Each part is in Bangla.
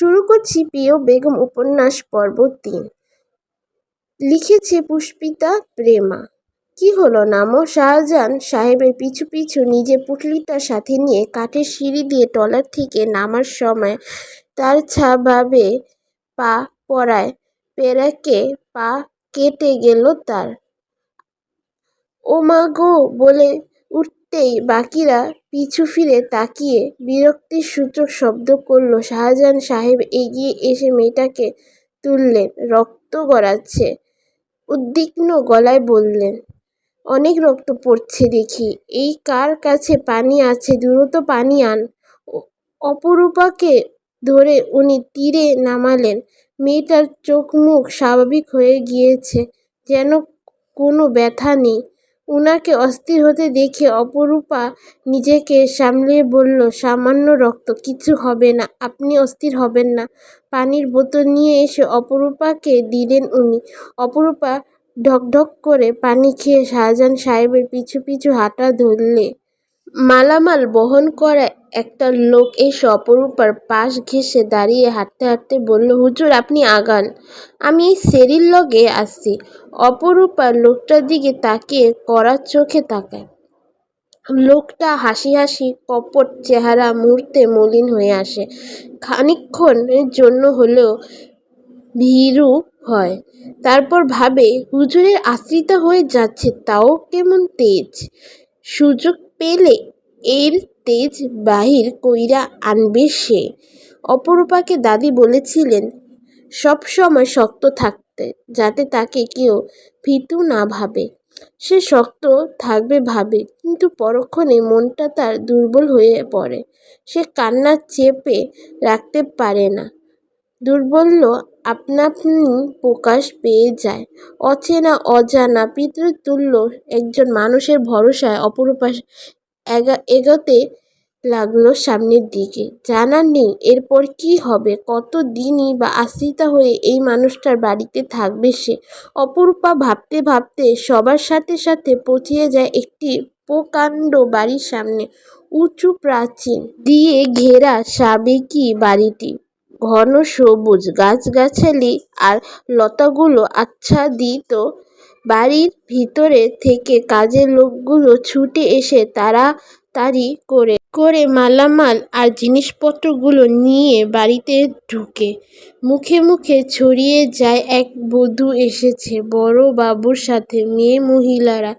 শুরু করছি প্রিয় বেগম উপন্যাস পর্ব তিন। লিখেছে পুষ্পিতা প্রেমা। কি হলো নামো? শাহজাহান সাহেবের পিছু পিছু নিজে পুটলিটার সাথে নিয়ে কাঠের সিঁড়ি দিয়ে টলার থেকে নামার সময় তার ছাভাবে পা পড়ায় পেরেকে পা কেটে গেল তার। ও মা গো বলে উঠতেই বাকিরা পিছু ফিরে তাকিয়ে বিরক্তির সূচক শব্দ করল, শাহজাহান সাহেব এগিয়ে এসে মেয়েটাকে তুললেন, রক্ত গড়াচ্ছে। উদ্বিগ্ন গলায় বললেন, অনেক রক্ত পড়ছে দেখি, এই কার কাছে পানি আছে? দ্রুত পানি আন। অপরূপাকে ধরে উনি তীরে নামালেন। মেয়েটার চোখ মুখ স্বাভাবিক হয়ে গিয়েছে, যেন কোনো ব্যথা নেই। উনাকে অস্থির হতে দেখে অপরূপা নিজেকে সামলিয়ে বলল, সামান্য রক্ত, কিছু হবে না, আপনি অস্থির হবেন না। পানির বোতল নিয়ে এসে অপরূপাকে দিলেন উনি। অপরূপা ঢকঢক করে পানি খেয়ে শাহজাহান সাহেবের পিছু পিছু হাঁটা ধরলে। মালামাল বহন করা একটা লোক এসে অপরূপার পাশ ঘেঁষে দাঁড়িয়ে হাঁটতে হাঁটতে বলল, হুজুর, আপনি আগান। আমি এই সেরির লগে আসছি অপরূপার লোকটার দিকে তাকিয়ে কড়া চোখে তাকায়। লোকটা হাসি হাসি, কপট চেহারা মুহূর্তে মলিন হয়ে আসে। খানিক্ষণের জন্য হলেও ভীরু হয়। তারপর ভাবে, হুজুরের আশ্রিতা হয়ে যাচ্ছে, তাও কেমন তেজ? সুযোগ পেলে এর তেজ বাহির কইরা আনবে সে। অপরূপাকে দাদি বলেছিলেন, সব সময় শক্ত থাকতে, যাতে তাকে কেউ ভীতু না ভাবে সে শক্ত থাকবে ভাবে, কিন্তু পরক্ষণে মনটা তার দুর্বল হয়ে পড়ে। সে কান্না চেপে রাখতে পারে না। দুর্বল্য আপনাআপনি প্রকাশ পেয়ে যায়। অচেনা, অজানা, পিতৃতুল্য একজন মানুষের ভরসায় অপরূপা এগোতে লাগল সামনের দিকে। জানার নেই এরপর কি হবে, কত দিনই বা আশ্রিতা হয়ে এই মানুষটার বাড়িতে থাকবে সে? অপরূপা ভাবতে ভাবতে সবার সাথে সাথে পচিয়ে যায় একটি প্রকাণ্ড বাড়ির সামনে, উঁচু প্রাচীর দিয়ে ঘেরা সাবেকি বাড়িটি। ঘন সবুজ গাছগাছালি আর লতাগুলো আচ্ছাদিত। বাড়ির ভিতরে থেকে কাজের লোকগুলো ছুটে এসে তারা তাড়াতাড়ি করে করে মালামাল আর জিনিসপত্রগুলো নিয়ে বাড়িতে ঢুকে। মুখে মুখে ছড়িয়ে যায় এক বধূ এসেছে, বড় বাবুর সাথে। মেয়ে মহিলারা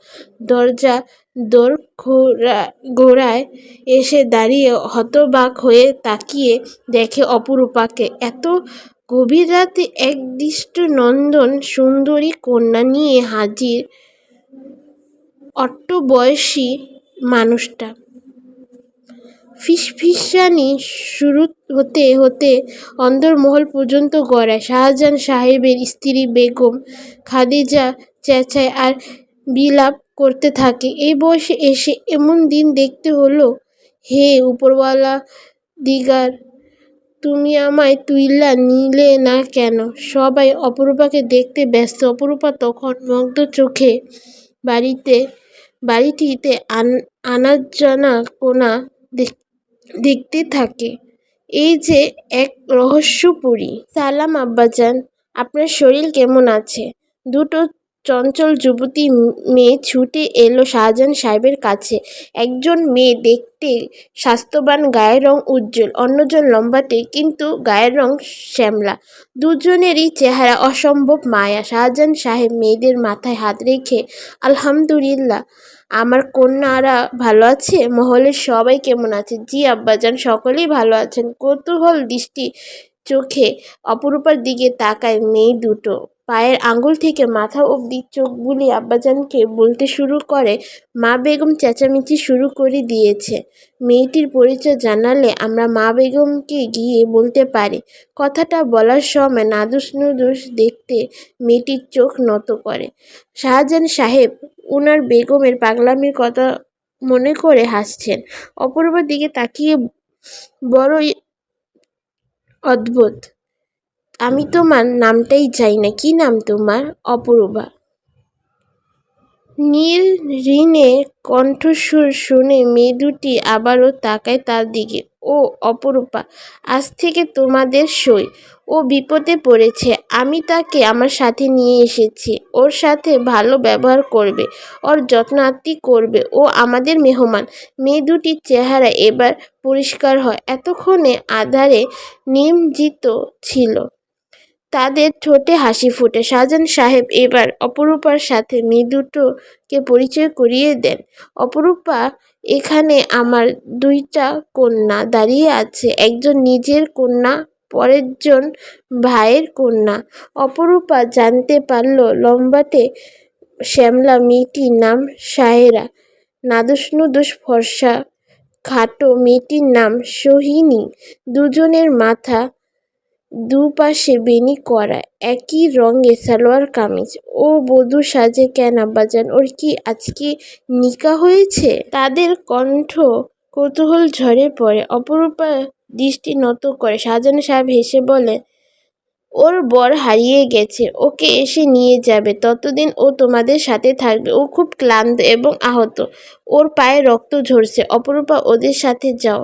দরজা দোরগোড়ায় এসে দাঁড়িয়ে হতবাক হয়ে তাকিয়ে দেখে অপরূপাকে। এত গভীর রাতে এক দৃষ্টিনন্দন সুন্দরী কন্যা নিয়ে হাজির অট্টবয়সী মানুষটা। ফিসফিসানি শুরু হতে হতে অন্দরমহল পর্যন্ত গড়ায়। শাহজাহান সাহেবের স্ত্রী বেগম, খাদিজা, চেঁচায় আর বিলাপ করতে থাকে। এই বয়সে এসে এমন দিন দেখতে হলো, হে উপরওয়ালা দিগার, তুমি আমায় তুইলা নিলে না কেন? সবাই অপরূপাকে দেখতে ব্যস্ত। অপরূপা তখন মুগ্ধ চোখে বাড়িতে, বাড়িটিতে আন, আনাজানা কোনা দেখতে থাকে। এই যে এক রহস্যপুরী। সালাম আব্বাজান, আপনার শরীর কেমন আছে? দুটো চঞ্চল যুবতী মেয়ে ছুটে এলো শাহজাহান সাহেবের কাছে। একজন মেয়ে দেখতে স্বাস্থ্যবান, গায়ের রং উজ্জ্বল, অন্যজন লম্বাটে কিন্তু গায়ের রং শ্যামলা। দুজনেরই চেহারা অসম্ভব মায়া। শাহজাহান সাহেব মেয়েদের মাথায় হাত রেখে, আলহামদুলিল্লাহ, আমার কন্যারা ভালো আছে, মহলের সবাই কেমন আছে? জি আব্বাজান, সকলেই ভালো আছেন। কৌতূহল দৃষ্টি চোখে অপরূপার দিকে তাকায় মেয়ে দুটো। পায়ের আঙুল থেকে মাথা অবধি চোখ বুলিয়ে আব্বাজানকে বলতে শুরু করে, মা বেগম চেঁচামেচি শুরু করে দিয়েছে। মেয়েটির পরিচয় জানালে আমরা মা বেগমকে গিয়ে বলতে পারি। কথাটা বলার সময় নাদুস নুদুস দেখতে মেয়েটির চোখ নত করে। শাহজাহান সাহেব উনার বেগমের পাগলামির কথা মনে করে হাসছেন। অপূর্বার দিকে তাকিয়ে বড়ই অদ্ভুত। আমি তোমার নামটাই চাই না। কি নাম তোমার? অপরূপা। নীর কণ্ঠস্বর শুনে মেয়ে দুটি আবারও তাকায় তার দিকে। ও অপরূপা, আজ থেকে তোমাদের সই। ও বিপদে পড়েছে। আমি তাকে আমার সাথে নিয়ে এসেছি। ওর সাথে ভালো ব্যবহার করবে। ওর যত্ন করবে। ও আমাদের মেহমান। মেয়ে দুটির চেহারা এবার পরিষ্কার হয়। এতক্ষণে আধারে নিমজ্জিত ছিল। তাদের ঠোঁটে হাসি ফোটে। শাহজাহান সাহেব এবার অপরূপার সাথে মেয়ে দুটোকে পরিচয় করিয়ে দেন। অপরূপা, এখানে আমার দুইটা কন্যা দাঁড়িয়ে আছে। একজন নিজের কন্যা, পরেরজন ভাইয়ের কন্যা। অপরূপা জানতে পারল লম্বাটে শ্যামলা মেয়েটির নাম সাহেরা। নাদুস নুদুস ফর্সা খাটো মেয়েটির নাম সোহিনী। দুজনের মাথা দুপাশে বেনি করা, একই রঙের সালোয়ার কামিজ। ও বধূ সাজে কেন বাজান ওর কি আজকে নিকা হয়েছে? তাদের কণ্ঠ কৌতূহল ঝরে পড়ে, অপরূপা দৃষ্টি নত করে। শাহজাহান সাহেব হেসে বলে, ওর বর হারিয়ে গেছে, ওকে এসে নিয়ে যাবে। ততদিন ও তোমাদের সাথে থাকবে। ও খুব ক্লান্ত এবং আহত। ওর পায়ে রক্ত ঝরছে। অপরূপা ওদের সাথে যাও।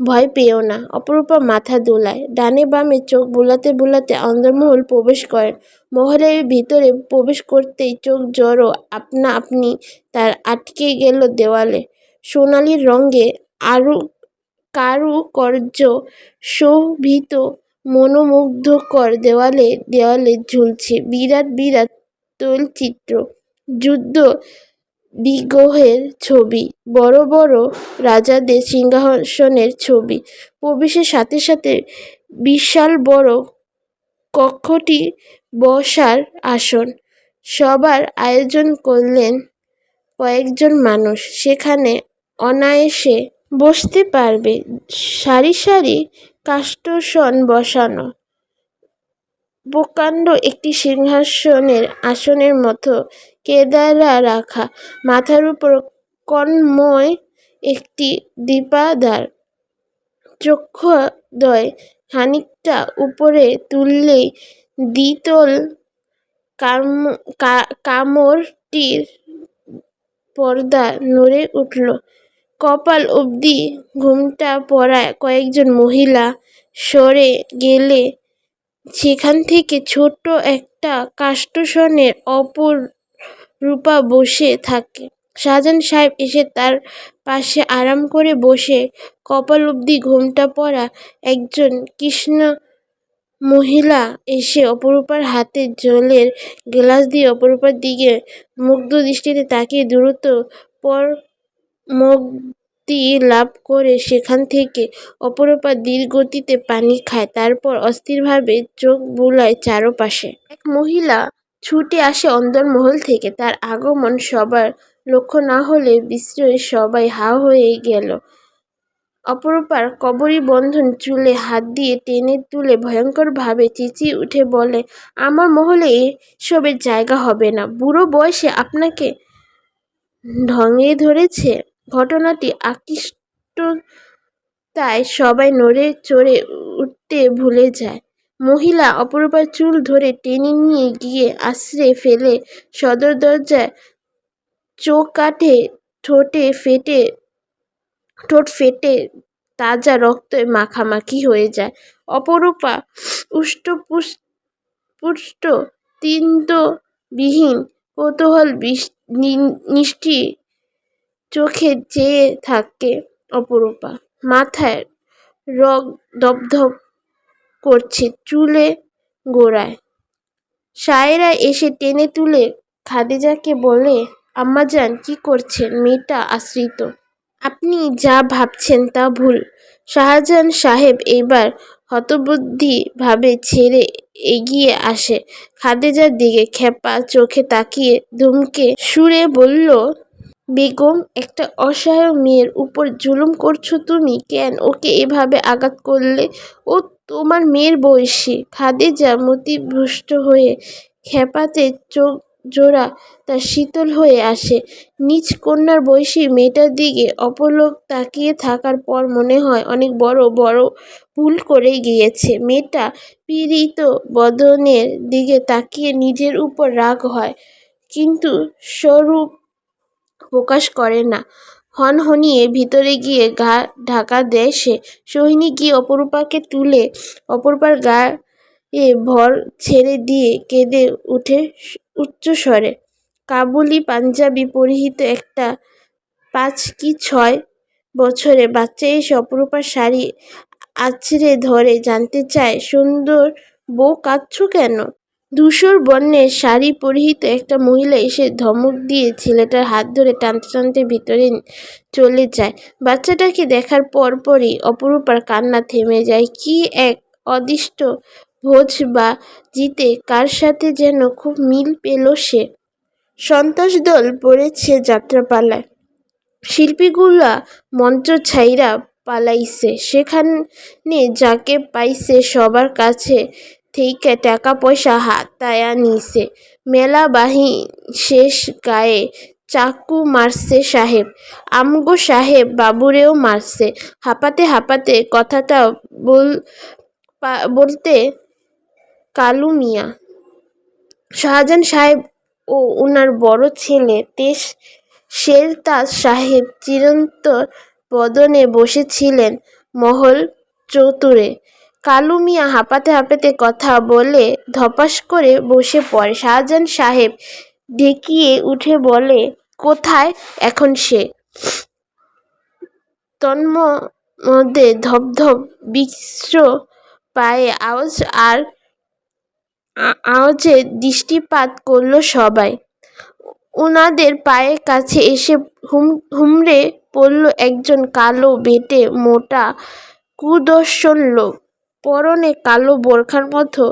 ভয় পেও না। অপরূপা মাথা দোলায়। ডানে বামে চোখ বুলাতে বুলাতে অন্দরমহল প্রবেশ করেন। মহলের ভিতরে প্রবেশ করতেই চোখ জড়ো আপনা আপনি তার আটকে গেল দেওয়ালে। সোনালি রঙে আরু কারুকর্য শোভিত মনোমুগ্ধকর দেওয়ালে দেওয়ালে ঝুলছে বিরাট বিরাট তৈলচিত্র। যুদ্ধ বিগ্রহের ছবি, বড় বড় রাজাদের সিংহাসনের ছবি। প্রবেশের সাথে সাথে বিশাল বড় কক্ষটি বসার আসন। সবার আয়োজন করলেন কয়েকজন মানুষ। সেখানে অনায়াসে বসতে পারবে। সারি সারি কাষ্ঠসন বসানো। প্রকাণ্ড একটি সিংহাসনের আসনের মতো কেদারা রাখা মাথার উপর কর্ণময় একটি দীপাধার। চক্ষুদ্বয় খানিকটা উপরে তুললেই দ্বিতল কামরটির পর্দা নড়ে উঠল। কপাল অবধি ঘুমটা পরা কয়েকজন মহিলা সরে গেলে সেখান থেকে ছোট্ট একটা কাস্টশনের অপর রূপা বসে থাকে। শাহজাহান সাহেব এসে তার পাশে আরাম করে বসে কপাল অবধি ঘোমটা পরা একজন কৃষ্ণ মহিলা এসে অপরূপার হাতে জলের গ্লাস দিয়ে অপরূপার দিকে মুগ্ধ দৃষ্টিতে তাকিয়ে দ্রুত পরমগতি লাভ করে সেখান থেকে অপরূপা ধীরগতিতে পানি খায়, তারপর অস্থিরভাবে চোখ বুলায় চারপাশে। এক মহিলা ছুটে আসে অন্দরমহল থেকে। তার আগমন সবার লক্ষ্য না হলে বিস্ময়ে সবাই হা হয়ে গেল। অপরূপার কবরী বন্ধন চুলে হাত দিয়ে টেনে তুলে ভয়ঙ্করভাবে চেঁচিয়ে উঠে বলে, আমার মহলে এসবের জায়গা হবে না। বুড়ো বয়সে আপনাকে ঢঙে ধরেছে? ঘটনাটি আকৃষ্টতায় সবাই নড়ে চড়ে উঠতে ভুলে যায়। মহিলা অপরূপার চুল ধরে টেনে নিয়ে গিয়ে আছড়ে ফেলে সদর দরজায় চৌকাঠে ঠোঁটে ফেটে, ঠোঁট ফেটে তাজা রক্তে মাখামাখি হয়ে যায়। অপরূপা উষ্টপুষ্ট তৃন্তবিহীন কৌতূহল নিষ্ঠি চোখে চেয়ে থাকে অপরূপা, মাথায় রগ দপদপ করছে চুলে গোড়ায়। সায়েরা এসে টেনে তুলে খাদিজাকে বলে, আম্মাজান, কি করছেন মেয়েটা আশ্রিত। আপনি যা ভাবছেন তা ভুল। শাহজাহান সাহেব এইবার হতবুদ্ধিভাবে ছেড়ে এগিয়ে আসে। খাদিজার দিকে খেপা চোখে তাকিয়ে ধমকে সুরে বলল বেগম, একটা অসহায় মেয়ের উপর জুলুম করছ তুমি? কেন ওকে এভাবে আঘাত করলে? ও তোমার মেয়ের বয়সী। খাদিজা মতিভ্রষ্ট হয়ে খেপাতে চোখ জোড়া তার শীতল হয়ে আসে। নিজ কন্যার বয়সী মেয়েটার দিকে অপলক তাকিয়ে থাকার পর মনে হয় অনেক বড় বড় ভুল করে গিয়েছে। মেয়েটা পীড়িত বদনের দিকে তাকিয়ে নিজের উপর রাগ হয়। কিন্তু স্বরূপ প্রকাশ করে না। হনহনিয়ে ভিতরে গিয়ে গা ঢাকা দেয় সে। সোহিনী গিয়ে অপরূপাকে তুলে অপরূপার গায়ে ভর ছেড়ে দিয়ে কেঁদে উঠে উচ্চস্বরে। কাবুলি পাঞ্জাবি পরিহিত একটা পাঁচ কি ছয় বছরে বাচ্চা এসে অপরূপার শাড়ি আছড়ে ধরে জানতে চায়, সুন্দর বউ কাঁদছ কেন? ধূসর বর্ণের শাড়ি পরিহিত একটা মহিলা এসে ধমক দিয়ে ছেলেটার হাত ধরে টানতে টানতে ভিতরে চলে যায়। বাচ্চাটাকে দেখার পরপরই অপরূপার কান্না থেমে যায়। কি এক অদিষ্ট ভোজ বা জিতে কার সাথে যেন খুব মিল পেল সে? সন্ত্রাস দল পড়েছে যাত্রাপালায়। শিল্পীগুলা মঞ্চ ছাইরা পালাইছে। সেখানে যাকে পাইছে সবার কাছে থেইকা টাকা পয়সা হাতায়া নিছে মেলা বাহি শেষ গায়ে চাকু মারছে সাহেব। আমগো সাহেব বাবুরেও মারছে। হাঁপাতে হাঁপাতে কথাটা বল বলতে কালু মিয়া। শাহজাহান সাহেব ও উনার বড় ছেলে তেজ শেরতাজ সাহেব চিরন্তর বদনে বসেছিলেন মহল চতুরে। কালু মিয়া হাঁপাতে হাঁপাতে কথা বলে ধপাস করে বসে পড়ে। শাহজাহান সাহেব ঢেকিয়ে উঠে বলে, কোথায় এখন সে? তন্ম তন্মধ্যে ধপধপ মিশ্র পায়ে আওয়াজ আর আওয়াজে দৃষ্টিপাত করল সবাই। উনাদের পায়ের কাছে এসে হুম, হুমড়ে পড়ল একজন কালো বেটে মোটা কুদর্শন লোক। পরনে কালো বোরখার মতো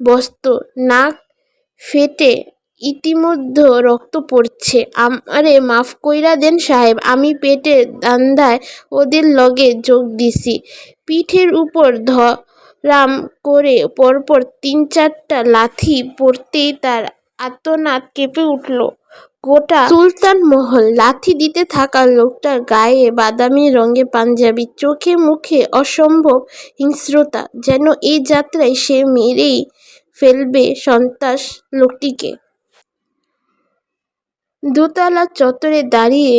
বস্ত্র নাক ফেটে ইতিমধ্যে রক্ত পড়ছে। আমারে মাফ কইরা দেন সাহেব, আমি পেটের দান্দায় ওদের লগে যোগ দিছি। পিঠের উপর ধরাম করে পরপর তিন চারটা লাথি পড়তেই তার আর্তনাদ কেঁপে উঠল। গোটা সুলতান মহল লাথি দিতে থাকা লোকটার গায়ে বাদামি রঙের পাঞ্জাবি, চোখে মুখে অসম্ভব হিংস্রতা, যেন এই যাত্রায় সে মেরেই ফেলবে সন্ত্রাস লোকটিকে। দোতলার চত্বরে দাঁড়িয়ে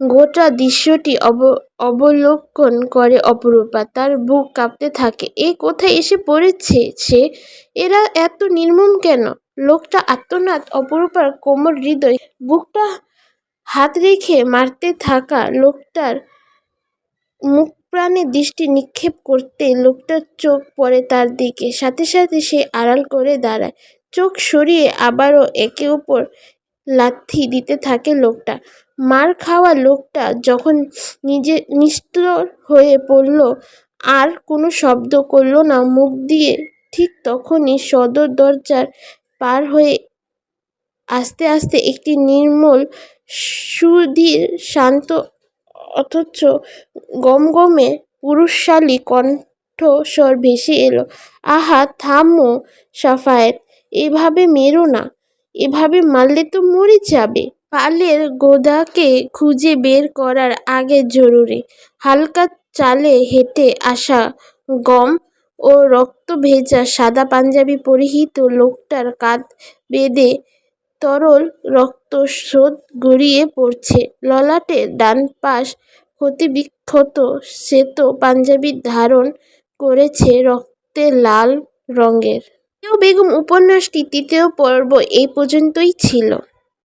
গোটা দৃশ্যটি অব, অবলোকন করে অপরূপা। তার বুক কাঁপতে থাকে। এ কোথায় এসে পড়েছে সে? এরা এত নির্মম কেন? লোকটা আর্তনাদ অপরূপার কোমল হৃদয়, বুকটা হাত রেখে মারতে থাকা লোকটার মুখপ্রাণে দৃষ্টি নিক্ষেপ করতে লোকটার চোখ পড়ে তার দিকে। সাথে সাথে সে আড়াল করে দাঁড়ায়। চোখ সরিয়ে আবারও একে ওপর লাথি দিতে থাকে লোকটা। মার খাওয়া লোকটা যখন নিজে নিস্তর হয়ে পড়ল, আর কোনো শব্দ করল না। মুখ দিয়ে ঠিক তখনই সদর দরজার পার হয়ে আস্তে আস্তে একটি নির্মল সুধীর শান্ত অথচ গমগমে পুরুষশালী কণ্ঠস্বর ভেসে এলো, আহা, থামো, সাফায়েত, এভাবে মেরো না, এভাবে মারলে তো মরে যাবে। পালের গোদাকে খুঁজে বের করার আগে জরুরি, হালকা চালে হেঁটে আসা গম ও রক্তভেজা সাদা পাঞ্জাবি পরিহিত লোকটার কাঁধ বেঁধে তরল রক্তস্রোত গড়িয়ে পড়ছে ললাটের ডান পাশ ক্ষতবিক্ষত শ্বেত পাঞ্জাবি ধারণ করেছে রক্তে লাল রঙের। বেগম উপন্যাসটির তৃতীয় পর্ব এই পর্যন্তই ছিল।